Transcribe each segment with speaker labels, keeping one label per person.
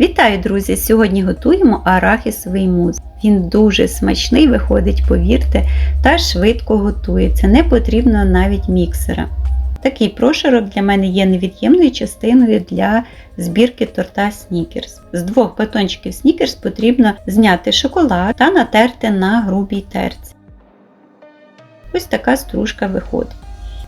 Speaker 1: Вітаю, друзі! Сьогодні готуємо арахісовий мус. Він дуже смачний, виходить, повірте, та швидко готується. Не потрібно навіть міксера. Такий прошарок для мене є невід'ємною частиною для збірки торта Снікерс. З двох батончиків Снікерс потрібно зняти шоколад та натерти на грубій терці. Ось така стружка виходить.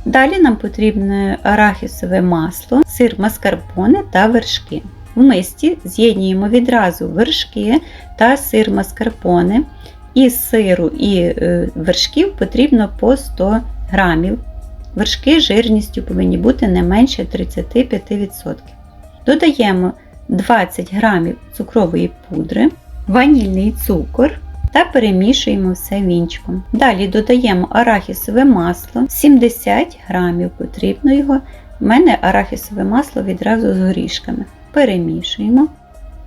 Speaker 1: Далі нам потрібне арахісове масло, сир маскарпоне та вершки. В мисті з'єднуємо відразу вершки та сир маскарпоне. Із сиру і е, вершків потрібно по 100 грамів. Вершки жирністю повинні бути не менше 35%. Додаємо 20 грамів цукрової пудри, ванільний цукор та перемішуємо все вінчиком. Далі додаємо арахісове масло, 70 грамів потрібно його. У мене арахісове масло відразу з горішками. Перемішуємо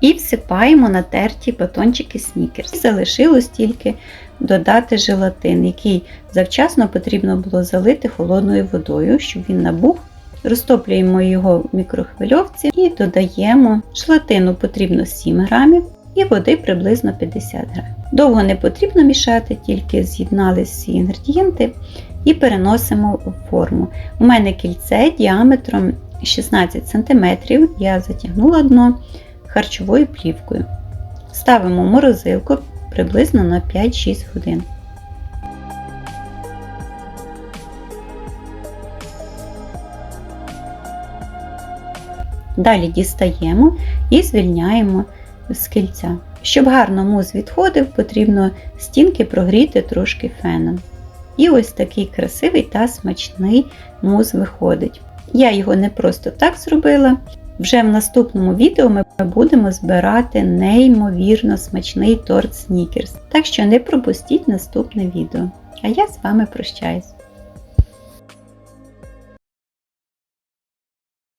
Speaker 1: і всипаємо на терті батончики снікерс. Залишилось тільки додати желатин, який завчасно потрібно було залити холодною водою, щоб він набух. Розтоплюємо його в мікрохвильовці і додаємо желатину потрібно 7 грамів і води приблизно 50 грамів. Довго не потрібно мішати, тільки з'єднали всі інгредієнти і переносимо в форму. У мене кільце діаметром 16 см, я затягнула дно харчовою плівкою. Ставимо морозилку приблизно на 5-6 годин. Далі дістаємо і звільняємо з кільця. Щоб гарно мус відходив, потрібно стінки прогріти трошки феном. І ось такий красивий та смачний мус виходить. Я його не просто так зробила. Вже в наступному відео ми будемо збирати неймовірно смачний торт Снікерс. Так що не пропустіть наступне відео. А я з вами прощаюсь.